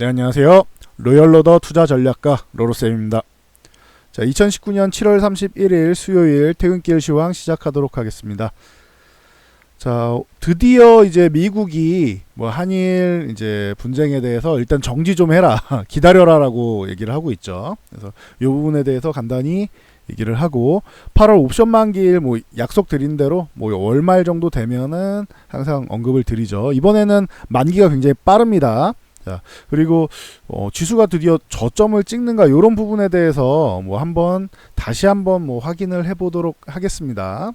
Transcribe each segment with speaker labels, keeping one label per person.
Speaker 1: 네, 안녕하세요. 로열로더 투자 전략가 로로쌤입니다. 자, 2019년 7월 31일 수요일 퇴근길 시황 시작하도록 하겠습니다. 자, 드디어 이제 미국이 뭐 한일 이제 분쟁에 대해서 일단 정지 좀 해라. 기다려라라고 얘기를 하고 있죠. 그래서 이 부분에 대해서 간단히 얘기를 하고 8월 옵션 만기일 뭐 약속 드린 대로 뭐 월말 정도 되면은 항상 언급을 드리죠. 이번에는 만기가 굉장히 빠릅니다. 자, 그리고 어, 지수가 드디어 저점을 찍는가 이런 부분에 대해서 뭐 한번 다시 한번 뭐 확인을 해보도록 하겠습니다.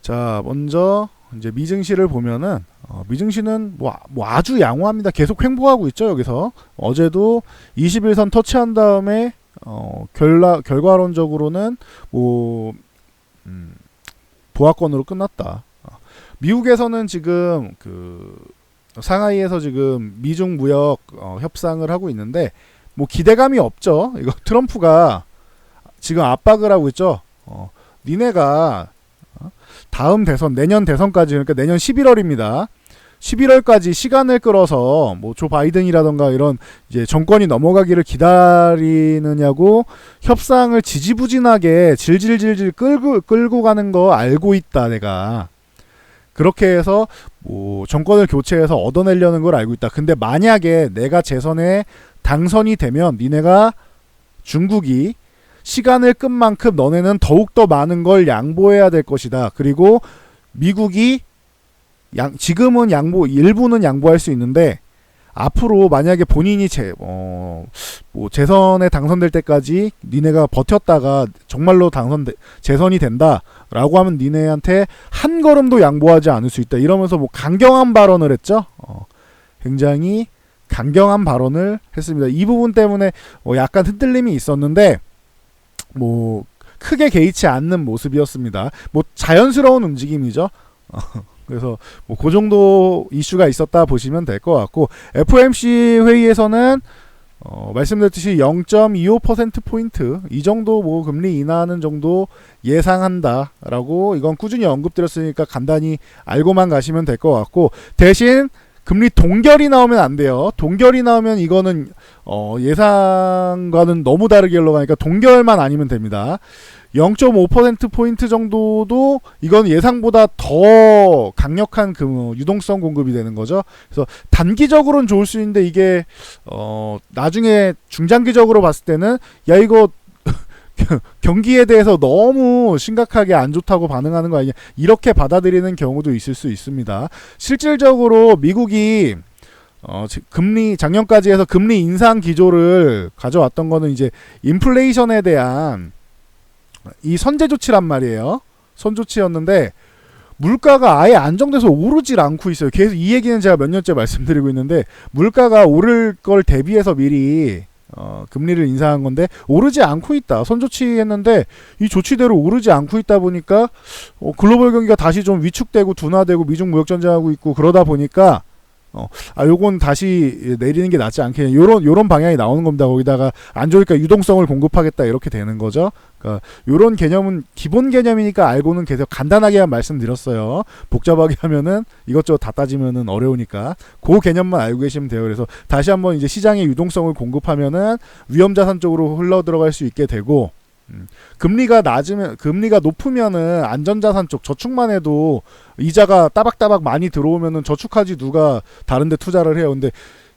Speaker 1: 자, 먼저 이제 미증시를 보면은 어, 미증시는 뭐, 뭐 아주 양호합니다. 계속 횡보하고 있죠 여기서 어제도 21선 터치한 다음에 어, 결과 결과론적으로는 뭐 음, 보합권으로 끝났다. 어, 미국에서는 지금 그 상하이에서 지금 미중 무역 어, 협상을 하고 있는데 뭐 기대감이 없죠. 이거 트럼프가 지금 압박을 하고 있죠. 어, 니네가 어, 다음 대선 내년 대선까지 그러니까 내년 11월입니다. 11월까지 시간을 끌어서 뭐 조 바이든이라던가 이런 이제 정권이 넘어가기를 기다리느냐고 협상을 지지부진하게 질질질질 끌고 끌고 가는 거 알고 있다 내가 그렇게 해서 뭐 정권을 교체해서 얻어내려는 걸 알고 있다. 근데 만약에 내가 재선에 당선이 되면 니네가 중국이 시간을 끈 만큼 너네는 더욱더 많은 걸 양보해야 될 것이다. 그리고 미국이 양, 지금은 양보, 일부는 양보할 수 있는데, 앞으로 만약에 본인이 재, 어, 뭐, 재선에 당선될 때까지 니네가 버텼다가 정말로 당선, 재선이 된다. 라고 하면 니네한테 한 걸음도 양보하지 않을 수 있다. 이러면서 뭐 강경한 발언을 했죠. 어, 굉장히 강경한 발언을 했습니다. 이 부분 때문에 어, 약간 흔들림이 있었는데, 뭐, 크게 개의치 않는 모습이었습니다. 뭐, 자연스러운 움직임이죠. 어, 그래서 뭐 그 정도 이슈가 있었다 보시면 될 것 같고 FOMC 회의에서는 어, 말씀드렸듯이 0.25% 포인트 이 정도 뭐 금리 인하하는 정도 예상한다라고 이건 꾸준히 언급드렸으니까 간단히 알고만 가시면 될 것 같고 대신 금리 동결이 나오면 안 돼요. 동결이 나오면 이거는 어, 예상과는 너무 다르게 흘러가니까 동결만 아니면 됩니다. 0.5% 포인트 정도도 이건 예상보다 더 강력한 그 유동성 공급이 되는 거죠. 그래서 단기적으로는 좋을 수 있는데 이게 어 나중에 중장기적으로 봤을 때는 야 이거 경기에 대해서 너무 심각하게 안 좋다고 반응하는 거 아니냐 이렇게 받아들이는 경우도 있을 수 있습니다. 실질적으로 미국이 어, 금리 작년까지 해서 금리 인상 기조를 가져왔던 거는 이제 인플레이션에 대한 이 선제 조치란 말이에요. 선 조치였는데 물가가 아예 안정돼서 오르질 않고 있어요. 계속 이 얘기는 제가 몇 년째 말씀드리고 있는데 물가가 오를 걸 대비해서 미리 어, 금리를 인상한 건데 오르지 않고 있다. 선 조치했는데 이 조치대로 오르지 않고 있다 보니까 어, 글로벌 경기가 다시 좀 위축되고 둔화되고 미중 무역 전쟁하고 있고 그러다 보니까 어, 아, 요건 다시 내리는 게 낫지 않겠냐. 요런, 요런 방향이 나오는 겁니다. 거기다가 안 좋으니까 유동성을 공급하겠다. 이렇게 되는 거죠. 그러니까 요런 개념은 기본 개념이니까 알고는 계속 간단하게만 말씀드렸어요. 복잡하게 하면은 이것저것 다 따지면은 어려우니까 그 개념만 알고 계시면 돼요. 그래서 다시 한번 이제 시장에 유동성을 공급하면은 위험 자산 쪽으로 흘러 들어갈 수 있게 되고 음. 금리가 낮으면 금리가 높으면은 안전자산 쪽 저축만 해도 이자가 따박따박 많이 들어오면은 저축하지 누가 다른데 투자를 해요. 근데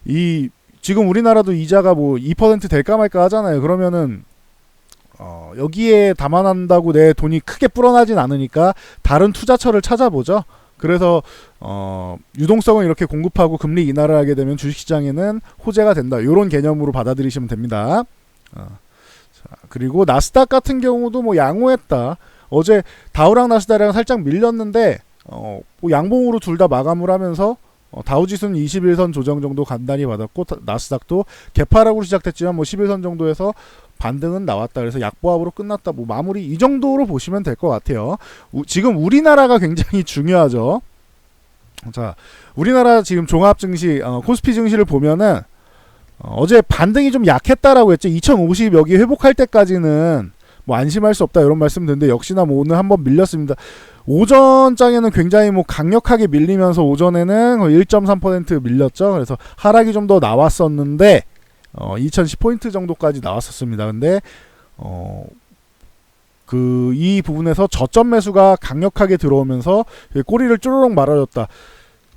Speaker 1: 이 지금 우리나라도 이자가 뭐 2% 될까 말까 하잖아요. 그러면은 어, 여기에 담아난다고 내 돈이 크게 불어나진 않으니까 다른 투자처를 찾아보죠. 그래서 어, 유동성을 이렇게 공급하고 금리 인하를 하게 되면 주식시장에는 호재가 된다. 이런 개념으로 받아들이시면 됩니다. 어. 그리고 나스닥 같은 경우도 뭐 양호했다. 어제 다우랑 나스닥이랑 살짝 밀렸는데 어, 뭐 양봉으로 둘 다 마감을 하면서 어, 다우지수는 21선 조정 정도 간단히 받았고 나스닥도 개파락으로 시작됐지만 뭐 11선 정도에서 반등은 나왔다. 그래서 약보합으로 끝났다. 뭐 마무리 이 정도로 보시면 될 것 같아요. 우, 지금 우리나라가 굉장히 중요하죠. 자, 우리나라 지금 종합 증시 어, 코스피 증시를 보면은 어, 제 반등이 좀 약했다라고 했죠. 2050 여기 회복할 때까지는 뭐 안심할 수 없다 이런 말씀 드는데 역시나 뭐 오늘 한번 밀렸습니다. 오전장에는 굉장히 뭐 강력하게 밀리면서 오전에는 거의 1.3% 밀렸죠. 그래서 하락이 좀 더 나왔었는데 어, 2010 포인트 정도까지 나왔었습니다. 근데 어, 그 이 부분에서 저점 매수가 강력하게 들어오면서 꼬리를 쪼르륵 말아줬다.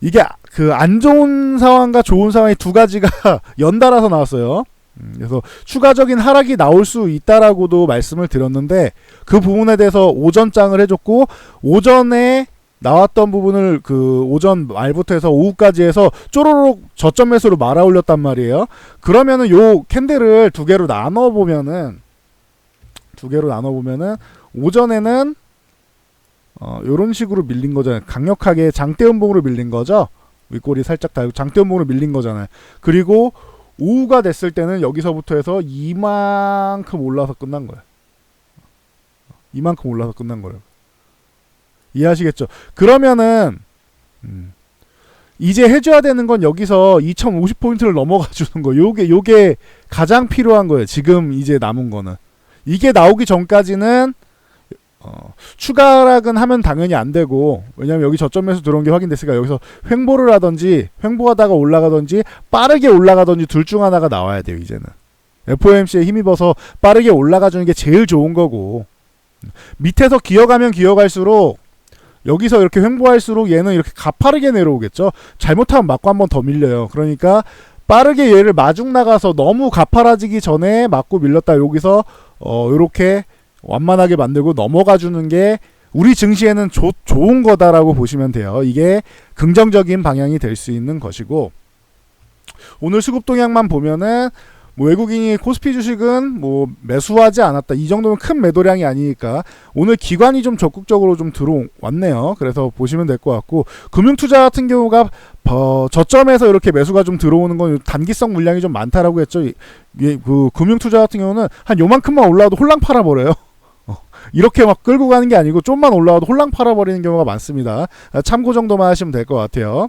Speaker 1: 이게 그 안 좋은 상황과 좋은 상황이 두 가지가 연달아서 나왔어요. 음, 그래서 추가적인 하락이 나올 수 있다라고도 말씀을 드렸는데 그 부분에 대해서 오전장을 해줬고 오전에 나왔던 부분을 그 오전 말부터 해서 오후까지 해서 쪼로록 저점 매수로 말아 올렸단 말이에요. 그러면은 요 캔들을 두 개로 나눠 보면은 두 개로 나눠 보면은 오전에는 어 요런 식으로 밀린 거잖아요. 강력하게 장대 음봉으로 밀린 거죠. 윗골이 살짝 달고 장대 음봉으로 밀린 거잖아요. 그리고 오후가 됐을 때는 여기서부터 해서 이만큼 올라서 끝난 거예요. 이만큼 올라서 끝난 거예요. 이해하시겠죠? 그러면은 음, 이제 해줘야 되는 건 여기서 2050 포인트를 넘어가 주는 거. 요게 요게 가장 필요한 거예요. 지금 이제 남은 거는 이게 나오기 전까지는 어, 추가 하락은 하면 당연히 안 되고 왜냐면 여기 저점에서 들어온 게 확인됐으니까 여기서 횡보를 하든지 횡보하다가 올라가든지 빠르게 올라가든지 둘 중 하나가 나와야 돼요 이제는. FOMC에 힘입어서 빠르게 올라가 주는 게 제일 좋은 거고. 밑에서 기어가면 기어갈수록 여기서 이렇게 횡보할수록 얘는 이렇게 가파르게 내려오겠죠? 잘못하면 맞고 한 번 더 밀려요. 그러니까 빠르게 얘를 마중 나가서 너무 가파라지기 전에 맞고 밀렸다. 여기서 어 요렇게 완만하게 만들고 넘어가 주는 게 우리 증시에는 조, 좋은 거다라고 보시면 돼요. 이게 긍정적인 방향이 될 수 있는 것이고 오늘 수급 동향만 보면은 뭐 외국인이 코스피 주식은 뭐 매수하지 않았다. 이 정도면 큰 매도량이 아니니까 오늘 기관이 좀 적극적으로 좀 들어왔네요. 그래서 보시면 될 것 같고 금융 투자 같은 경우가 어, 저점에서 이렇게 매수가 좀 들어오는 건 단기성 물량이 좀 많다라고 했죠. 이, 이, 그 금융 투자 같은 경우는 한 요만큼만 올라와도 홀랑 팔아버려요. 어, 이렇게 막 끌고 가는 게 아니고 좀만 올라와도 홀랑 팔아버리는 경우가 많습니다. 아, 참고 정도만 하시면 될 것 같아요.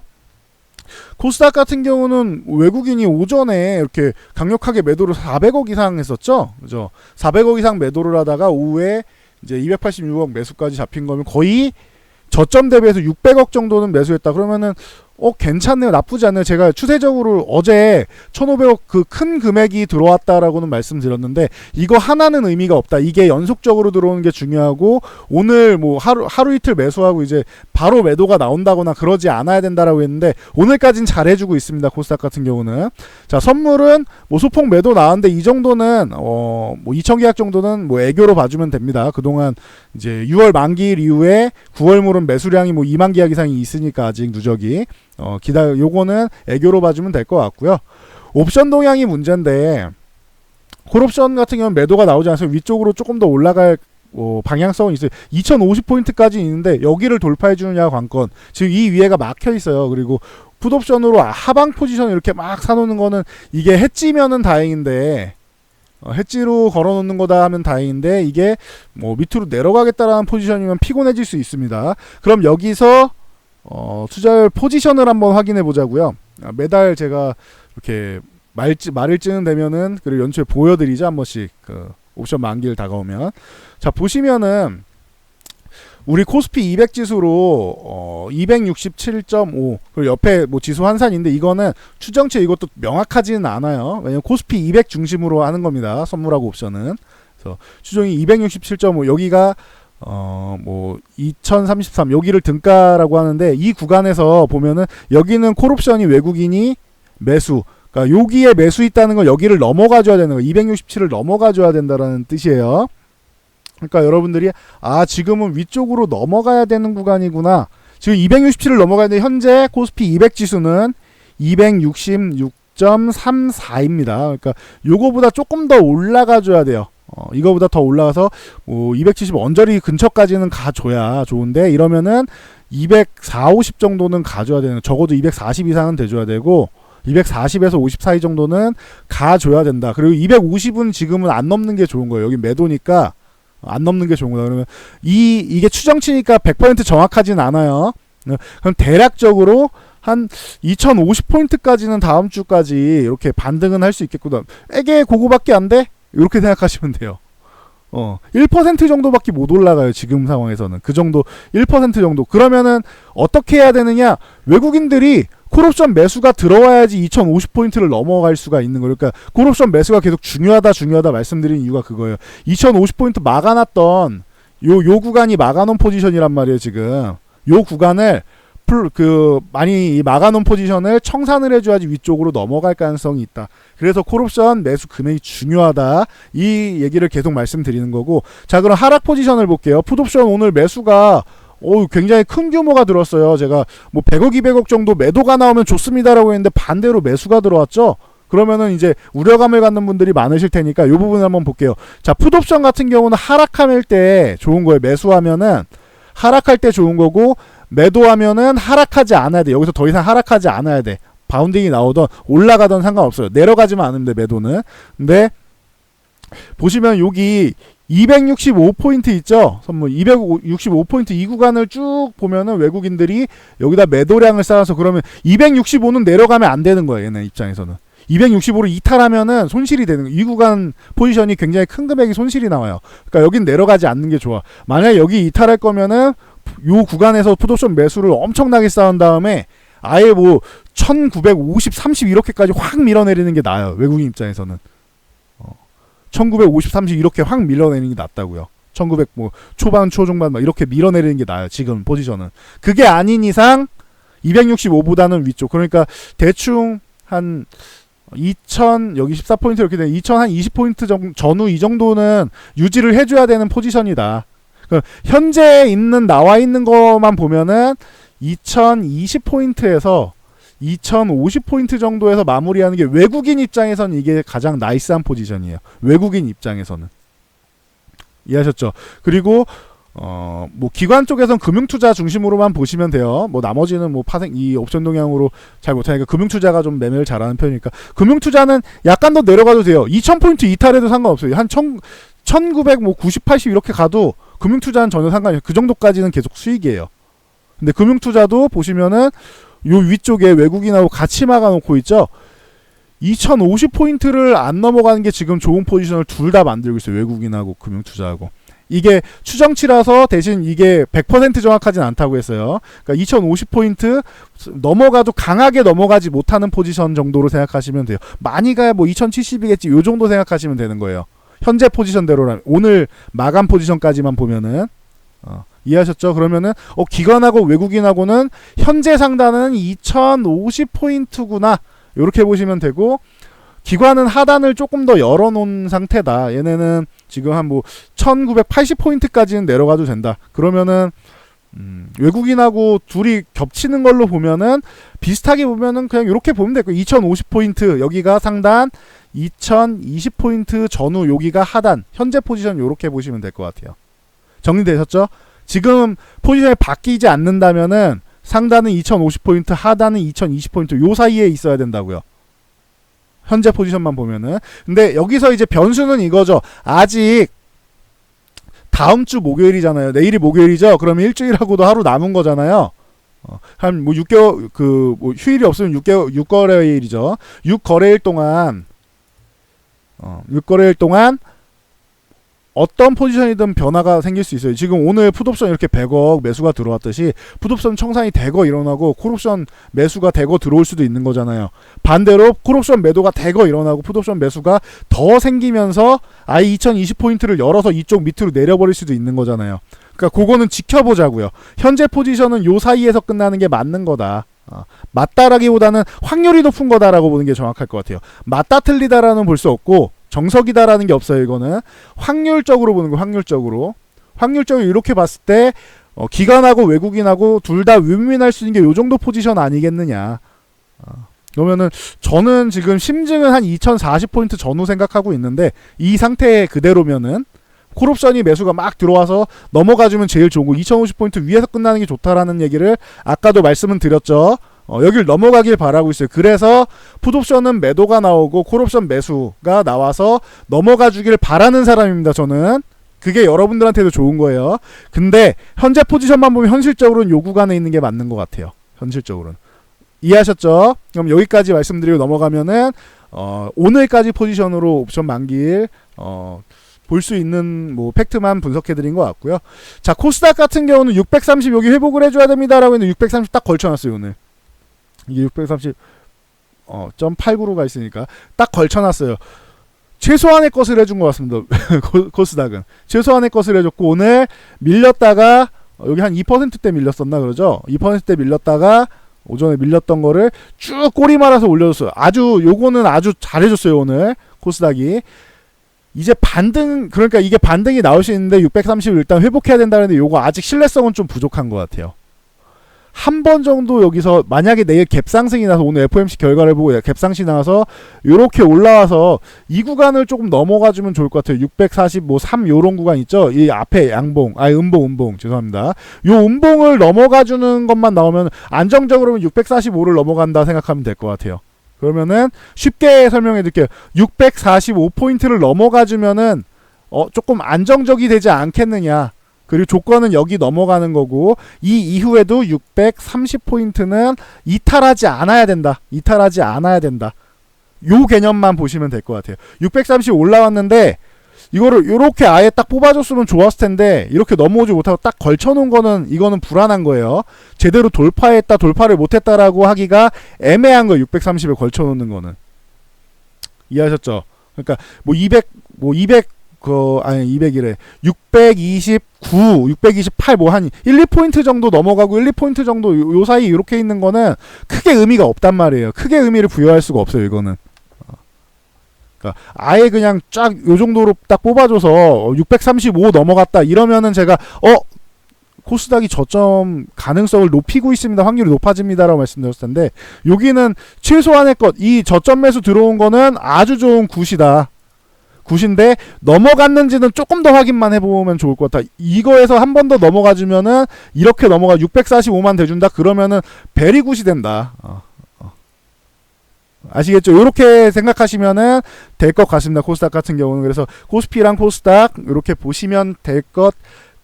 Speaker 1: 코스닥 같은 경우는 외국인이 오전에 이렇게 강력하게 매도를 400억 이상 했었죠. 그죠? 400억 이상 매도를 하다가 오후에 이제 286억 매수까지 잡힌 거면 거의 저점 대비해서 600억 정도는 매수했다. 그러면은 어 괜찮네요. 나쁘지 않네요. 제가 추세적으로 어제 1,500억 그 큰 금액이 들어왔다라고는 말씀드렸는데 이거 하나는 의미가 없다. 이게 연속적으로 들어오는 게 중요하고 오늘 뭐 하루 하루 이틀 매수하고 이제 바로 매도가 나온다거나 그러지 않아야 된다라고 했는데 오늘까진 잘 해주고 있습니다. 코스닥 같은 경우는 자 선물은 뭐 소폭 매도 나왔는데 이 정도는 어뭐 2천 계약 정도는 뭐 애교로 봐주면 됩니다. 그동안 이제 6월 만기일 이후에 9월 물은 매수량이 뭐 2만 계약 이상이 있으니까 아직 누적이 어, 기다 요거는 애교로 봐주면 될 것 같고요. 옵션 동향이 문제인데 콜옵션 같은 경우는 매도가 나오지 않아서 위쪽으로 조금 더 올라갈 어, 방향성은 있어요. 2050포인트까지 있는데 여기를 돌파해 주느냐 관건. 지금 이 위에가 막혀 있어요. 그리고 풋옵션으로 하방 포지션 이렇게 막 사놓는 거는 이게 해지면은 다행인데 어, 해지로 걸어놓는 거다 하면 다행인데 이게 뭐 밑으로 내려가겠다라는 포지션이면 피곤해질 수 있습니다. 그럼 여기서 어, 투자율 포지션을 한번 확인해 보자고요. 아, 매달 제가 이렇게 말 말을 찌는 되면은 그리고 연초에 보여드리죠 한 번씩 그 옵션 만기를 다가오면 자 보시면은 우리 코스피 200 지수로 어 267.5 그리고 옆에 뭐 지수 환산인데 이거는 추정치 이것도 명확하지는 않아요. 왜냐면 코스피 200 중심으로 하는 겁니다. 선물하고 옵션은. 그래서 추정이 267.5 여기가 어 뭐 2033 여기를 등가라고 하는데 이 구간에서 보면은 여기는 콜옵션이 외국인이 매수 그러니까 여기에 매수 있다는 건 여기를 넘어가 줘야 되는 거 267을 넘어가 줘야 된다라는 뜻이에요. 그러니까 여러분들이 아 지금은 위쪽으로 넘어가야 되는 구간이구나. 지금 267을 넘어가야 되는데 현재 코스피 200 지수는 266.34입니다. 그러니까 요거보다 조금 더 올라가 줘야 돼요. 어, 이거보다 더 올라가서 뭐 270 언저리 근처까지는 가줘야 좋은데 이러면은 240, 50 정도는 가줘야 되는 적어도 240 이상은 돼줘야 되고 240에서 50 사이 정도는 가줘야 된다. 그리고 250은 지금은 안 넘는 게 좋은 거예요. 여기 매도니까 안 넘는 게 좋은 거다. 그러면 이 이게 추정치니까 100% 정확하진 않아요. 그럼 대략적으로 한 2050포인트까지는 다음 주까지 이렇게 반등은 할 수 있겠구나. 에게 그거밖에 안 돼? 이렇게 생각하시면 돼요. 어, 1% 정도밖에 못 올라가요. 지금 상황에서는. 그 정도 1% 정도. 그러면은 어떻게 해야 되느냐? 외국인들이 콜옵션 매수가 들어와야지 2050포인트를 넘어갈 수가 있는 거예요. 그러니까 콜옵션 매수가 계속 중요하다 중요하다 말씀드린 이유가 그거예요. 2050포인트 막아놨던 요, 요 구간이 막아놓은 포지션이란 말이에요, 지금. 요 구간을 풀, 그, 많이 이 막아놓은 포지션을 청산을 해줘야지 위쪽으로 넘어갈 가능성이 있다. 그래서 콜옵션 매수 금액이 중요하다. 이 얘기를 계속 말씀드리는 거고. 자, 그럼 하락 포지션을 볼게요. 풋옵션 오늘 매수가 오, 굉장히 큰 규모가 들었어요. 제가 뭐 100억, 200억 정도 매도가 나오면 좋습니다라고 했는데 반대로 매수가 들어왔죠. 그러면은 이제 우려감을 갖는 분들이 많으실 테니까 이 부분 한번 볼게요. 자, 풋옵션 같은 경우는 하락할 때 좋은 거예요. 매수하면은 하락할 때 좋은 거고 매도하면은 하락하지 않아야 돼. 여기서 더 이상 하락하지 않아야 돼. 바운딩이 나오던 올라가던 상관없어요. 내려가지만 않으면 돼, 매도는. 근데 보시면 여기 265포인트 있죠? 선물 265포인트 이 구간을 쭉 보면은 외국인들이 여기다 매도량을 쌓아서 그러면 265는 내려가면 안 되는 거예요, 얘네 입장에서는. 265를 이탈하면은 손실이 되는 거예요. 이 구간 포지션이 굉장히 큰 금액이 손실이 나와요. 그러니까 여긴 내려가지 않는 게 좋아. 만약에 여기 이탈할 거면은 요 구간에서 풋옵션 매수를 엄청나게 쌓은 다음에 아예 뭐 1950, 30 이렇게까지 확 밀어내리는 게 나아요. 외국인 입장에서는. 어, 1950, 30 이렇게 확 밀어내리는 게 낫다고요. 1900 뭐 초반, 초중반 막 이렇게 밀어내리는 게 나아요. 지금 포지션은. 그게 아닌 이상 265보다는 위쪽. 그러니까 대충 한 2000 여기 14포인트 이렇게 되면 2000 한 20포인트 정, 전후 이 정도는 유지를 해줘야 되는 포지션이다. 그 현재 있는 나와 있는 것만 보면은 2020 포인트에서 2050 포인트 정도에서 마무리하는 게 외국인 입장에서는 이게 가장 나이스한 포지션이에요. 외국인 입장에서는. 이해하셨죠? 그리고 어, 뭐 기관 쪽에선 금융 투자 중심으로만 보시면 돼요. 뭐 나머지는 뭐 파생 이 옵션 동향으로 잘 못하니까 금융 투자가 좀 매매를 잘하는 편이니까 금융 투자는 약간 더 내려가도 돼요. 2000 포인트 이탈해도 상관없어요. 한 1000, 1900, 뭐 90, 80 이렇게 가도 금융 투자는 전혀 상관이 없어요. 그 정도까지는 계속 수익이에요. 근데 금융 투자도 보시면은 요 위쪽에 외국인하고 같이 막아놓고 있죠. 2050포인트를 안 넘어가는 게 지금 좋은 포지션을 둘 다 만들고 있어요. 외국인하고 금융 투자하고. 이게 추정치라서 대신 이게 100% 정확하진 않다고 했어요. 그러니까 2050포인트 넘어가도 강하게 넘어가지 못하는 포지션 정도로 생각하시면 돼요. 많이 가야 뭐 2070이겠지. 요 정도 생각하시면 되는 거예요. 현재 포지션대로라면 오늘 마감 포지션까지만 보면은 어, 이해하셨죠? 그러면은 어 기관하고 외국인하고는 현재 상단은 2050포인트구나. 이렇게 보시면 되고 기관은 하단을 조금 더 열어놓은 상태다. 얘네는 지금 한 뭐 1980포인트까지는 내려가도 된다. 그러면은 음, 외국인하고 둘이 겹치는 걸로 보면은 비슷하게 보면은 그냥 이렇게 보면 되고 2050포인트 여기가 상단 2020포인트 전후 여기가 하단 현재 포지션 이렇게 보시면 될 것 같아요. 정리되셨죠? 지금 포지션이 바뀌지 않는다면은 상단은 2050포인트 하단은 2020포인트 요 사이에 있어야 된다고요. 현재 포지션만 보면은 근데 여기서 이제 변수는 이거죠. 아직 다음 주 목요일이잖아요. 내일이 목요일이죠. 그러면 일주일하고도 하루 남은 거잖아요. 어, 한뭐 6개월 그 뭐 휴일이 없으면 6개월 6거래일이죠. 6거래일 동안 어, 6거래일 동안 어떤 포지션이든 변화가 생길 수 있어요. 지금 오늘 풋옵션 이렇게 100억 매수가 들어왔듯이 풋옵션 청산이 대거 일어나고 콜옵션 매수가 대거 들어올 수도 있는 거잖아요. 반대로 콜옵션 매도가 대거 일어나고 풋옵션 매수가 더 생기면서 아예 2020 포인트를 열어서 이쪽 밑으로 내려버릴 수도 있는 거잖아요. 그러니까 그거는 지켜보자고요. 현재 포지션은 요 사이에서 끝나는 게 맞는 거다. 어, 맞다라기보다는 확률이 높은 거다라고 보는 게 정확할 것 같아요. 맞다 틀리다라는 볼 수 없고 정석이다라는 게 없어요. 이거는 확률적으로 보는 거 확률적으로 확률적으로 이렇게 봤을 때 어, 기관하고 외국인하고 둘 다 윈윈할 수 있는 게 요 정도 포지션 아니겠느냐. 어, 그러면은 저는 지금 심증은 한 2040포인트 전후 생각하고 있는데 이 상태 그대로면은 콜옵션이 매수가 막 들어와서 넘어가주면 제일 거 2050포인트 위에서 끝나는 게 좋다라는 얘기를 아까도 말씀은 드렸죠. 어, 여길 넘어가길 바라고 있어요. 그래서 풋옵션은 매도가 나오고 콜옵션 매수가 나와서 넘어가 주길 바라는 사람입니다. 저는 그게 여러분들한테도 좋은 거예요. 근데 현재 포지션만 보면 현실적으로는 요 구간에 있는 게 맞는 것 같아요. 현실적으로는 이해하셨죠? 그럼 여기까지 말씀드리고 넘어가면은 어, 오늘까지 포지션으로 옵션 만기일 어, 볼 수 있는 뭐 팩트만 분석해 드린 것 같고요. 자, 코스닥 같은 경우는 630 여기 회복을 해줘야 됩니다라고 했는데 630 딱 걸쳐놨어요 오늘. 이게 630 어, 점 89로 가 있으니까 딱 걸쳐놨어요. 최소한의 것을 해준 것 같습니다. 코- 코스닥은 최소한의 것을 해줬고 오늘 밀렸다가 어, 여기 한 2%대 밀렸었나 그러죠? 2%대 밀렸다가 오전에 밀렸던 거를 쭉 꼬리 말아서 올려줬어요. 아주 요거는 아주 잘해줬어요 오늘 코스닥이. 이제 반등 그러니까 이게 반등이 나올 수 있는데 630을 일단 회복해야 된다는데 요거 아직 신뢰성은 좀 부족한 것 같아요. 한 번 정도 여기서 만약에 내일 갭상승이 나서 오늘 FOMC 결과를 보고 갭상승이 나와서 요렇게 올라와서 이 구간을 조금 넘어가 주면 좋을 것 같아요. 640뭐3 요런 구간 있죠. 이 앞에 양봉, 아 음봉 음봉 죄송합니다. 요 음봉을 넘어가 주는 것만 나오면 안정적으로 645를 넘어간다 생각하면 될 것 같아요. 그러면은 쉽게 설명해 드릴게요. 645포인트를 넘어가 주면은 어 조금 안정적이 되지 않겠느냐. 그리고 조건은 여기 넘어가는 거고 이 이후에도 630포인트는 이탈하지 않아야 된다. 이탈하지 않아야 된다. 요 개념만 보시면 될 것 같아요. 630 올라왔는데 이거를 요렇게 아예 딱 뽑아줬으면 좋았을 텐데 이렇게 넘어오지 못하고 딱 걸쳐놓은 거는 이거는 불안한 거예요. 제대로 돌파했다 돌파를 못했다라고 하기가 애매한 거예요. 630에 걸쳐놓는 거는 이해하셨죠? 그러니까 뭐 200, 뭐 200, 그 아니 200이래. 629, 628 뭐 한 1, 2포인트 정도 넘어가고 1, 2포인트 정도 요, 요 사이 이렇게 있는 거는 크게 의미가 없단 말이에요. 크게 의미를 부여할 수가 없어요. 이거는. 어. 그러니까 아예 그냥 쫙 요 정도로 딱 뽑아줘서 635 넘어갔다 이러면은 제가 어 코스닥이 저점 가능성을 높이고 있습니다. 확률이 높아집니다라고 말씀드렸을 텐데 여기는 최소한의 것 이 저점 매수 들어온 거는 아주 좋은 굿이다. 굿인데 넘어갔는지는 조금 더 확인만 해보면 좋을 것 같다. 이거에서 한 번 더 넘어가주면은 이렇게 넘어가 645만 돼준다. 그러면은 베리 굿이 된다. 어, 어. 아시겠죠? 이렇게 생각하시면은 될 것 같습니다. 코스닥 같은 경우는 그래서 코스피랑 코스닥 이렇게 보시면 될 것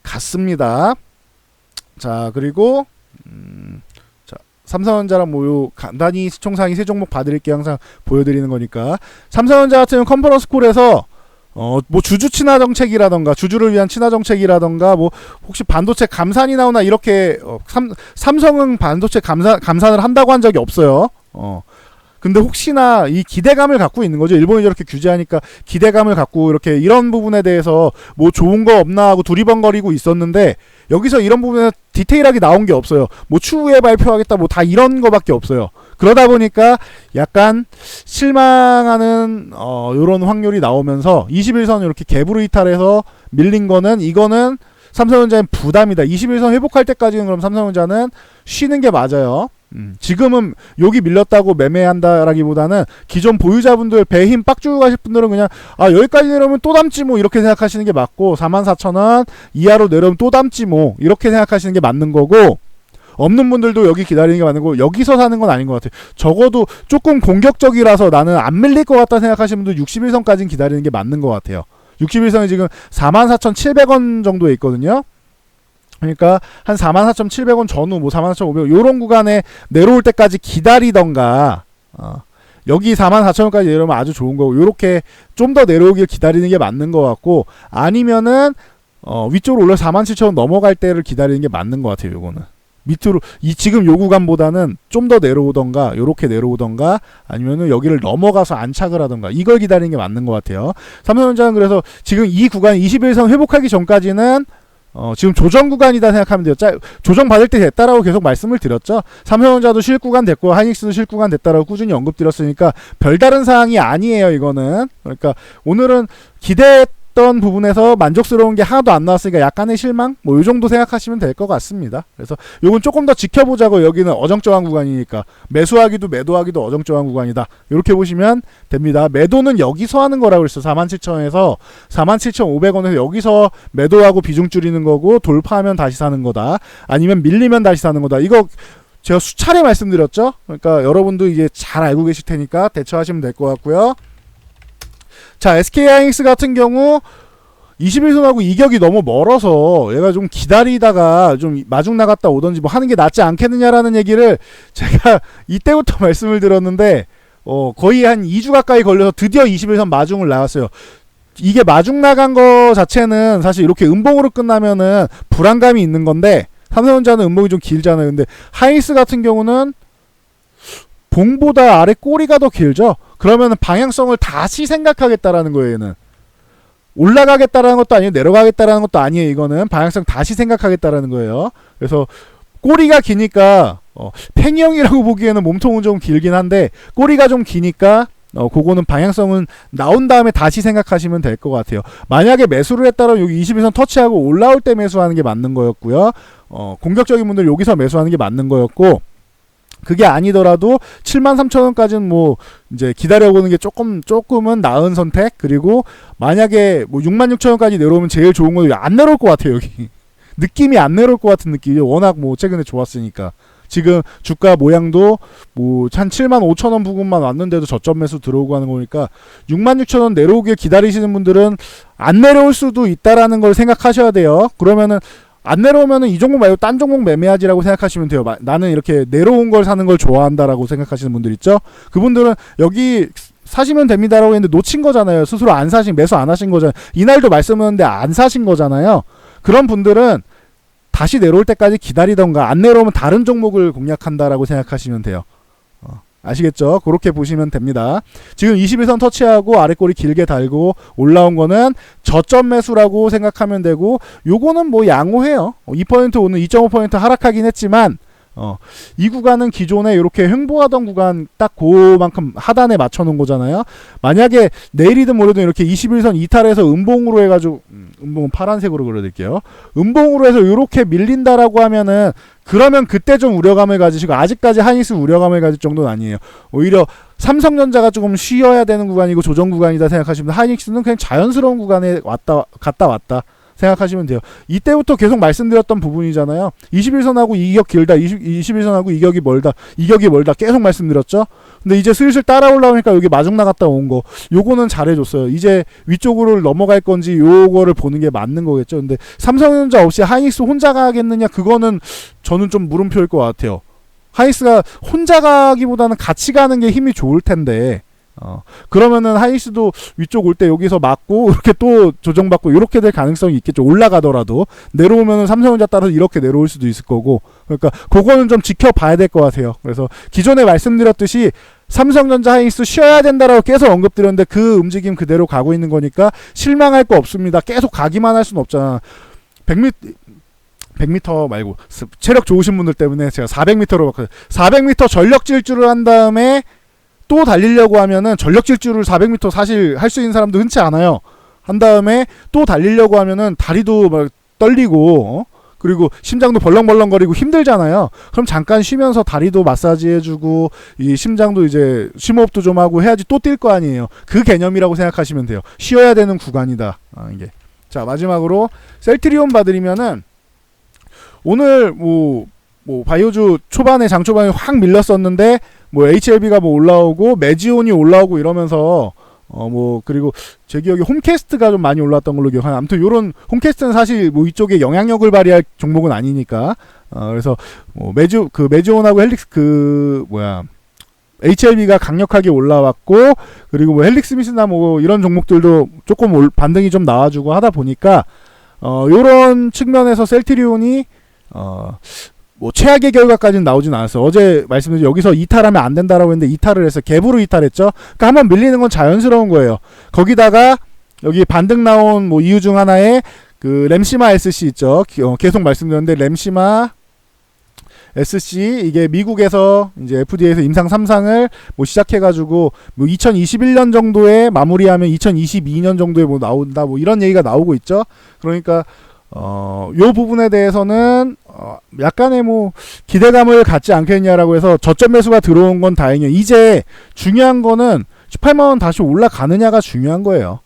Speaker 1: 같습니다. 자 그리고 음, 자 삼성전자랑 뭐요 간단히 시총상위 세 종목 봐드릴게요. 항상 보여드리는 거니까 삼성전자 같은 컨퍼런스 콜에서 어 뭐 주주 친화 정책이라던가 주주를 위한 친화 정책이라던가 뭐 혹시 반도체 감산이 나오나 이렇게 어, 삼 삼성은 반도체 감산 감산을 한다고 한 적이 없어요. 어 근데 혹시나 이 기대감을 갖고 있는 거죠. 일본이 저렇게 규제하니까 기대감을 갖고 이렇게 이런 부분에 대해서 뭐 좋은 거 없나 하고 두리번거리고 있었는데 여기서 이런 부분에 디테일하게 나온 게 없어요. 뭐 추후에 발표하겠다 뭐 다 이런 거밖에 없어요. 그러다 보니까 약간 실망하는 어 요런 확률이 나오면서 21선 이렇게 갭으로 이탈해서 밀린 거는 이거는 삼성전자는 부담이다. 21선 회복할 때까지는 그럼 삼성전자는 쉬는 게 맞아요. 음, 지금은 여기 밀렸다고 매매한다라기보다는 기존 보유자분들 배 힘 빡 주고 가실 분들은 그냥 아 여기까지 내려오면 또 담지 뭐 이렇게 생각하시는 게 맞고 44,000원 이하로 내려오면 또 담지 뭐 이렇게 생각하시는 게 맞는 거고 없는 분들도 여기 기다리는 게 맞는 거고 여기서 사는 건 아닌 것 같아요. 적어도 조금 공격적이라서 나는 안 밀릴 것 같다 생각하시는 분들 61선까지는 기다리는 게 맞는 것 같아요. 61선이 지금 44,700원 정도에 있거든요. 그러니까 한 44,700원 전후 뭐 44,500원 요런 구간에 내려올 때까지 기다리던가 어, 여기 44,000원까지 내려오면 아주 좋은 거고 요렇게 좀 더 내려오길 기다리는 게 맞는 것 같고 아니면은 어, 위쪽으로 올라 47,000원 넘어갈 때를 기다리는 게 맞는 것 같아요 요거는. 밑으로 이 지금 요 구간보다는 좀 더 내려오던가 요렇게 내려오던가 아니면은 여기를 넘어가서 안착을 하던가 이걸 기다리는 게 맞는 것 같아요. 삼성전자는 그래서 지금 이 구간 21선 회복하기 전까지는 어, 지금 조정 구간이다 생각하면 돼요. 짜, 조정 받을 때 됐다라고 계속 말씀을 드렸죠. 삼성전자도 실 구간 됐고 하이닉스도 실 구간 됐다라고 꾸준히 언급드렸으니까 별다른 사항이 아니에요. 이거는 그러니까 오늘은 기대 했던 부분에서 만족스러운 게 하나도 안 나왔으니까 약간의 실망 뭐 이 정도 생각하시면 될 것 같습니다. 그래서 요건 조금 더 지켜보자고 여기는 어정쩡한 구간이니까 매수하기도 매도하기도 어정쩡한 구간이다. 이렇게 보시면 됩니다. 매도는 여기서 하는 거라고 그랬어. 47,000원에서 47,500원에서 여기서 매도하고 비중 줄이는 거고 돌파하면 다시 사는 거다. 아니면 밀리면 다시 사는 거다. 이거 제가 수차례 말씀드렸죠. 그러니까 여러분도 이제 잘 알고 계실 테니까 대처하시면 될 것 같고요. 자, SK하이닉스 같은 경우 21선하고 이격이 너무 멀어서 얘가 좀 기다리다가 좀 마중 나갔다 오던지 뭐 하는 게 낫지 않겠느냐라는 얘기를 제가 이때부터 말씀을 드렸는데 어, 거의 한 2주 가까이 걸려서 드디어 21선 마중을 나왔어요. 이게 마중 나간 거 자체는 사실 이렇게 음봉으로 끝나면은 불안감이 있는 건데 삼성전자는 음봉이 좀 길잖아요. 근데 하이스 같은 경우는 봉보다 아래 꼬리가 더 길죠. 그러면 방향성을 다시 생각하겠다라는 거예요. 얘는 올라가겠다라는 것도 아니에요. 내려가겠다라는 것도 아니에요. 이거는 방향성 다시 생각하겠다라는 거예요. 그래서 꼬리가 기니까 어, 팽형이라고 보기에는 몸통은 좀 길긴 한데 꼬리가 좀 기니까 어, 그거는 방향성은 나온 다음에 다시 생각하시면 될 것 같아요. 만약에 매수를 했다면 여기 21선 터치하고 올라올 때 매수하는 게 맞는 거였고요. 어, 공격적인 분들 여기서 매수하는 게 맞는 거였고 그게 아니더라도 7만 3천 원까지는 뭐 이제 기다려보는 게 조금 조금은 나은 선택. 그리고 만약에 뭐 6만 6천 원까지 내려오면 제일 좋은 건 안 내려올 것 같아요 여기. 느낌이 안 내려올 것 같은 느낌이죠. 워낙 뭐 최근에 좋았으니까. 지금 주가 모양도 뭐 한 7만 5천 원 부근만 왔는데도 저점 매수 들어오고 하는 거니까 6만 6천 원 내려오길 기다리시는 분들은 안 내려올 수도 있다라는 걸 생각하셔야 돼요. 그러면은 안 내려오면은 이 종목 말고 딴 종목 매매하지라고 생각하시면 돼요. 마- 나는 이렇게 내려온 걸 사는 걸 좋아한다라고 생각하시는 분들 있죠. 그분들은 여기 사시면 됩니다라고 했는데 놓친 거잖아요. 스스로 안 사신 매수 안 하신 거잖아요. 이날도 말씀했는데 안 사신 거잖아요. 그런 분들은 다시 내려올 때까지 기다리던가 안 내려오면 다른 종목을 공략한다라고 생각하시면 돼요. 어, 아시겠죠? 그렇게 보시면 됩니다. 지금 21선 터치하고 아래 꼬리 길게 달고 올라온 거는 저점 매수라고 생각하면 되고 요거는 뭐 양호해요. 어, 2% 오늘 2.5% 하락하긴 했지만 어, 이 구간은 기존에 이렇게 횡보하던 구간 딱 그만큼 하단에 맞춰 놓은 거잖아요. 만약에 내일이든 모레든 이렇게 21선 이탈해서 음봉으로 해가지고 음, 음봉은 파란색으로 그려드릴게요. 음봉으로 해서 이렇게 밀린다라고 하면은 그러면 그때 좀 우려감을 가지시고 아직까지 하이스 우려감을 가질 정도는 아니에요. 오히려 삼성전자가 조금 쉬어야 되는 구간이고 조정 구간이다 생각하시면 하이닉스는 그냥 자연스러운 구간에 왔다 갔다 왔다 생각하시면 돼요. 이때부터 계속 말씀드렸던 부분이잖아요. 21선하고 이격 길다, 20, 21선하고 이격이 멀다, 이격이 멀다 계속 말씀드렸죠. 근데 이제 슬슬 따라 올라오니까 여기 마중 나갔다 온 거, 요거는 잘해줬어요. 이제 위쪽으로 넘어갈 건지 요거를 보는 게 맞는 거겠죠. 근데 삼성전자 없이 하이닉스 혼자 가겠느냐, 그거는 저는 좀 물음표일 것 같아요. 하이닉스가 혼자 가기보다는 같이 가는 게 힘이 좋을 텐데, 어, 그러면은 하이스도 위쪽 올 때 여기서 맞고 이렇게 또 조정받고 이렇게 될 가능성이 있겠죠. 올라가더라도 내려오면은 삼성전자 따라서 이렇게 내려올 수도 있을 거고 그러니까 그거는 좀 지켜봐야 될 것 같아요. 그래서 기존에 말씀드렸듯이 삼성전자 하이스 쉬어야 된다라고 계속 언급드렸는데 그 움직임 그대로 가고 있는 거니까 실망할 거 없습니다. 계속 가기만 할 수는 없잖아. 100m 100m 말고 스- 체력 좋으신 분들 때문에 제가 400m로 바꿔요. 400m 전력 질주를 한 다음에 또 달리려고 하면은 전력 질주를 400m 사실 할 수 있는 사람도 흔치 않아요. 한 다음에 또 달리려고 하면은 다리도 막 떨리고 어? 그리고 심장도 벌렁벌렁거리고 힘들잖아요. 그럼 잠깐 쉬면서 다리도 마사지 해주고 이 심장도 이제 심호흡도 좀 하고 해야지 또 뛸 거 아니에요. 그 개념이라고 생각하시면 돼요. 쉬어야 되는 구간이다. 아, 이게 자 마지막으로 셀트리온 봐드리면은 오늘 뭐, 뭐 바이오주 초반에 장 초반에 확 밀렸었는데 뭐 HLB가 뭐 올라오고 메지온이 올라오고 이러면서 어 뭐 그리고 제 기억에 홈캐스트가 좀 많이 올랐던 걸로 기억하는 아무튼 요런 홈캐스트는 사실 뭐 이쪽에 영향력을 발휘할 종목은 아니니까 어 그래서 뭐 메주 그 메지온하고 헬릭스 그 뭐야 HLB가 강력하게 올라왔고 그리고 뭐 헬릭 스미스나 뭐 이런 종목들도 조금 올, 반등이 좀 나와주고 하다 보니까 어 요런 측면에서 셀트리온이 어 뭐 최악의 결과까지는 나오진 않았어요. 어제 말씀드린 여기서 이탈하면 안 된다라고 했는데 이탈을 해서 갭으로 이탈했죠. 그러니까 한번 밀리는 건 자연스러운 거예요. 거기다가 여기 반등 나온 뭐 이유 중 하나에 그 램시마 SC 있죠. 기- 어, 계속 말씀드렸는데 램시마 SC 이게 미국에서 이제 FDA에서 임상 3상을 뭐 시작해 가지고 뭐 2021년 정도에 마무리하면 2022년 정도에 뭐 나온다 뭐 이런 얘기가 나오고 있죠. 그러니까 어, 요 부분에 대해서는 어, 약간의 뭐 기대감을 갖지 않겠냐라고 해서 저점 매수가 들어온 건 다행이에요. 이제 중요한 거는 18만 원 다시 올라가느냐가 중요한 거예요.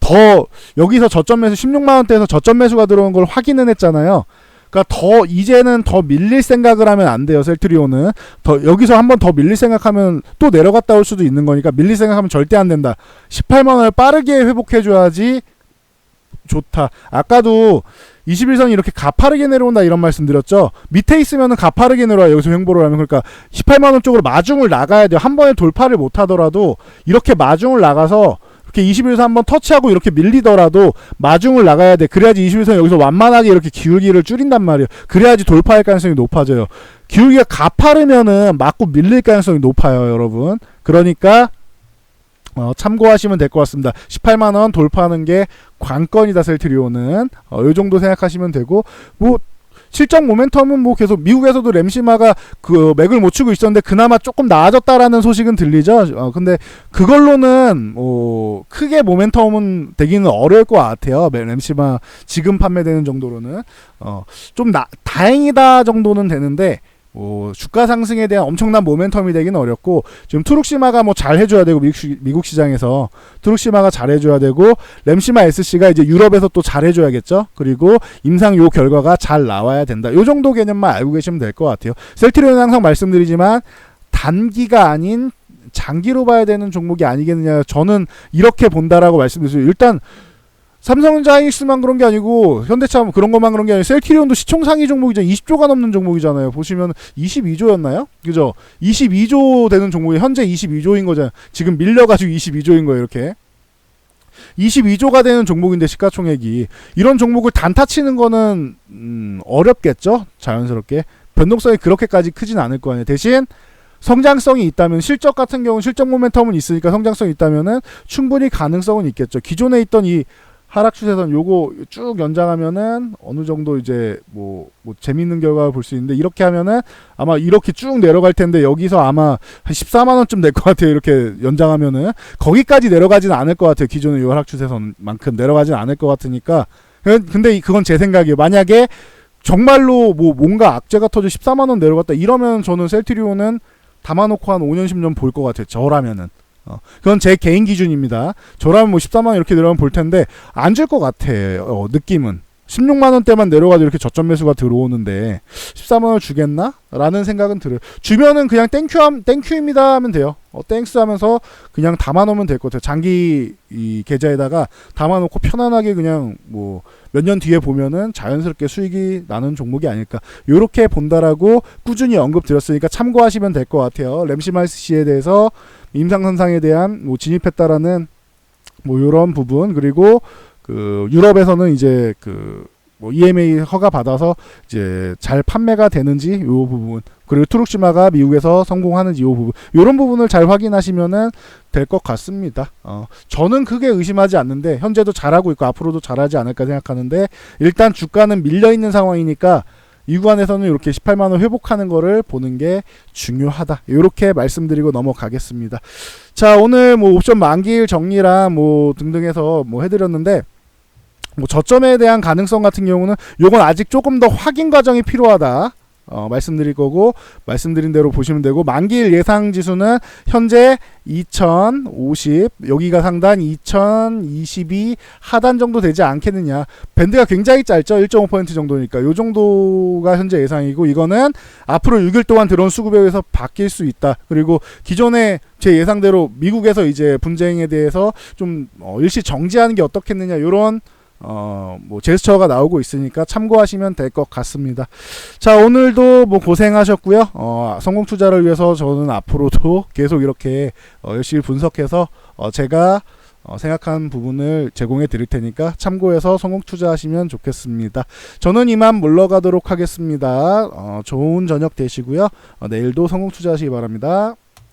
Speaker 1: 더 여기서 저점 매수 16만 원대에서 저점 매수가 들어온 걸 확인은 했잖아요. 그러니까 더 이제는 더 밀릴 생각을 하면 안 돼요. 셀트리온은 더 여기서 한번 더 밀릴 생각하면 또 내려갔다 올 수도 있는 거니까 밀릴 생각하면 절대 안 된다. 18만 원을 빠르게 회복해 줘야지 좋다. 아까도 21선이 이렇게 가파르게 내려온다 이런 말씀 드렸죠. 밑에 있으면은 가파르게 내려와 여기서 횡보를 하면 그러니까 18만 원 쪽으로 마중을 나가야 돼요. 한 번에 돌파를 못 하더라도 이렇게 마중을 나가서 이렇게 21선 한번 터치하고 이렇게 밀리더라도 마중을 나가야 돼. 그래야지 21선 여기서 완만하게 이렇게 기울기를 줄인단 말이에요. 그래야지 돌파할 가능성이 높아져요. 기울기가 가파르면은 맞고 밀릴 가능성이 높아요, 여러분. 그러니까 어, 참고하시면 될 것 같습니다. 18만 원 돌파하는 게 관건이다 셀트리온은 어, 요 정도 생각하시면 되고 뭐 실적 모멘텀은 뭐 계속 미국에서도 램시마가 그 맥을 못 추고 있었는데 그나마 조금 나아졌다라는 소식은 들리죠. 어, 근데 그걸로는 뭐 크게 모멘텀은 되기는 어려울 것 같아요. 매- 램시마 지금 판매되는 정도로는 어, 좀 나, 다행이다 정도는 되는데 뭐 주가 상승에 대한 엄청난 모멘텀이 되기는 어렵고 지금 투룩시마가 뭐 잘 해줘야 되고 미국, 시, 미국 시장에서 투룩시마가 잘 해줘야 되고 램시마 SC가 이제 유럽에서 또 잘 해줘야겠죠. 그리고 임상 요 결과가 잘 나와야 된다. 요 정도 개념만 알고 계시면 될 것 같아요. 셀트리온은 항상 말씀드리지만 단기가 아닌 장기로 봐야 되는 종목이 아니겠느냐. 저는 이렇게 본다라고 말씀드렸어요. 일단 삼성전자 하이닉스만 그런 게 아니고 현대차 뭐 그런 것만 그런 게 아니고 셀트리온도 시총 상위 종목이잖아요. 20조가 넘는 종목이잖아요. 보시면 22조였나요? 그죠? 22조 되는 종목이 현재 22조인 거잖아요. 지금 밀려가지고 22조인 거예요. 이렇게. 22조가 되는 종목인데 시가총액이 이런 종목을 단타 치는 거는 음, 어렵겠죠. 자연스럽게 변동성이 그렇게까지 크진 않을 거 아니에요. 대신 성장성이 있다면 실적 같은 경우는 실적 모멘텀은 있으니까 성장성이 있다면은 충분히 가능성은 있겠죠. 기존에 있던 이 하락 추세선 요거 쭉 연장하면은 어느 정도 이제 뭐, 뭐 재밌는 결과를 볼 수 있는데 이렇게 하면은 아마 이렇게 쭉 내려갈 텐데 여기서 아마 한 14만 원쯤 될 것 같아요. 이렇게 연장하면은 거기까지 내려가지는 않을 것 같아요. 기존의 요 하락 추세선만큼 내려가지는 않을 것 같으니까 그- 근데 이- 그건 제 생각이에요. 만약에 정말로 뭐 뭔가 악재가 터져 14만 원 내려갔다 이러면 저는 셀트리온은 담아놓고 한 5년 10년 볼 것 같아요. 저라면은. 어, 그건 제 개인 기준입니다. 저라면 뭐 14만 원 이렇게 내려가면 볼 텐데 안 줄 것 같아. 어, 느낌은. 16만 원대만 내려가도 이렇게 저점 매수가 들어오는데 14만 원을 주겠나? 라는 생각은 들어요. 주면은 그냥 땡큐 함, 땡큐입니다 하면 돼요. 어, 땡스 하면서 그냥 담아놓으면 될 것 같아요. 장기 이 계좌에다가 담아놓고 편안하게 그냥 뭐 몇 년 뒤에 보면은 자연스럽게 수익이 나는 종목이 아닐까. 요렇게 본다라고 꾸준히 언급드렸으니까 참고하시면 될 것 같아요. 램시마이스 씨에 대해서 임상선상에 대한 뭐 진입했다라는 뭐 요런 부분 그리고 그 유럽에서는 이제 그뭐 EMA 허가 받아서 이제 잘 판매가 되는지 요 부분 그리고 투룩시마가 미국에서 성공하는지 요 부분 요런 부분을 잘 확인하시면은 될 것 같습니다. 어, 저는 크게 의심하지 않는데 현재도 잘하고 있고 앞으로도 잘하지 않을까 생각하는데 일단 주가는 밀려 있는 상황이니까 이 구간에서는 이렇게 18만 원 회복하는 거를 보는 게 중요하다. 이렇게 말씀드리고 넘어가겠습니다. 자, 오늘 뭐 옵션 만기일 정리랑 뭐 등등해서 뭐 해드렸는데 뭐 저점에 대한 가능성 같은 경우는 요건 아직 조금 더 확인 과정이 필요하다. 어, 말씀드릴 거고 말씀드린 대로 보시면 되고 만기일 예상 지수는 현재 2050 여기가 상단 2022 하단 정도 되지 않겠느냐. 밴드가 굉장히 짧죠? 1.5% 정도니까. 요 정도가 현재 예상이고 이거는 앞으로 6일 동안 들어온 수급에 의해서 바뀔 수 있다. 그리고 기존에 제 예상대로 미국에서 이제 분쟁에 대해서 좀 어, 일시 정지하는 게 어떻겠느냐 요런 어, 뭐, 제스처가 나오고 있으니까 참고하시면 될 것 같습니다. 자, 오늘도 뭐 고생하셨고요. 어, 성공 투자를 위해서 저는 앞으로도 계속 이렇게 어, 열심히 분석해서 어, 제가 어, 생각한 부분을 제공해 드릴 테니까 참고해서 성공 투자하시면 좋겠습니다. 저는 이만 물러가도록 하겠습니다. 어, 좋은 저녁 되시고요. 어, 내일도 성공 투자하시기 바랍니다.